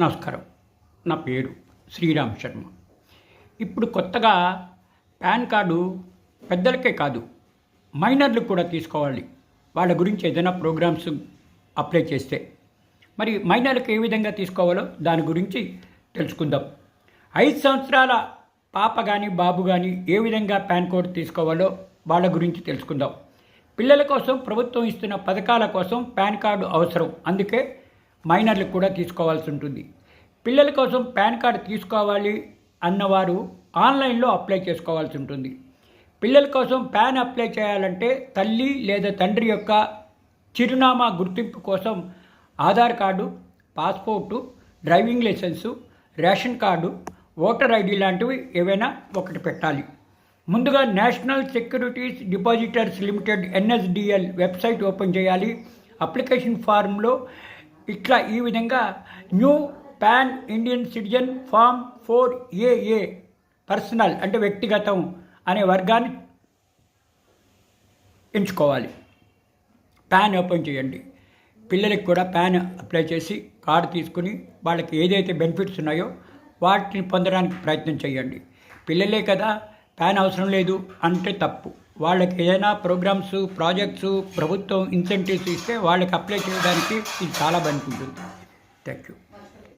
నమస్కారం. నా పేరు శ్రీరామ్ శర్మ. ఇప్పుడు కొత్తగా పాన్ కార్డు పెద్దలకే కాదు మైనర్లు కూడా తీసుకోవాలి. వాళ్ళ గురించి ఏదైనా ప్రోగ్రామ్స్ అప్లై చేస్తే. మరి మైనర్లకు ఏ విధంగా తీసుకోవాలో దాని గురించి తెలుసుకుందాం. ఐదు సంవత్సరాల పాప కానీ బాబు కానీ ఏ విధంగా పాన్ కోడ్ తీసుకోవాలో వాళ్ళ గురించి తెలుసుకుందాం. పిల్లల కోసం ప్రభుత్వం ఇస్తున్న పథకాల కోసం పాన్ కార్డు అవసరం. అందుకే మైనర్లకు కూడా తీసుకోవాల్సి ఉంటుంది. పిల్లల కోసం పాన్ కార్డు తీసుకోవాలి అన్నవారు ఆన్లైన్లో అప్లై చేసుకోవాల్సి ఉంటుంది. పిల్లల కోసం పాన్ అప్లై చేయాలంటే తల్లి లేదా తండ్రి యొక్క చిరునామా గుర్తింపు కోసం Aadhaar card passport driving licence ration card voter ID లాంటివి ఏవైనా ఒకటి పెట్టాలి. ముందుగా national securities depositors limited NSDL website open చేయాలి. అప్లికేషన్ ఫారంలో ఇట్లా ఈ విధంగా new PAN Indian citizen form four AA personal అంటే వ్యక్తిగతం అనే వర్గాన్ని ఎంచుకోవాలి. ప్యాన్ ఓపెన్ చేయండి. పిల్లలకి కూడా ప్యాన్ అప్లై చేసి కార్డు తీసుకుని వాళ్ళకి ఏదైతే బెనిఫిట్స్ ఉన్నాయో వాటిని పొందడానికి ప్రయత్నం చేయండి. పిల్లలే కదా ప్యాన్ అవసరం లేదు అంటే తప్పు. వాళ్ళకి ఏదైనా ప్రోగ్రామ్స్ ప్రాజెక్ట్స్ ప్రభుత్వం ఇన్సెంటివ్స్ ఇస్తే వాళ్ళకి అప్లై చేయడానికి ఇది చాలా బెనిఫిట్ ఉంటుంది. Thank you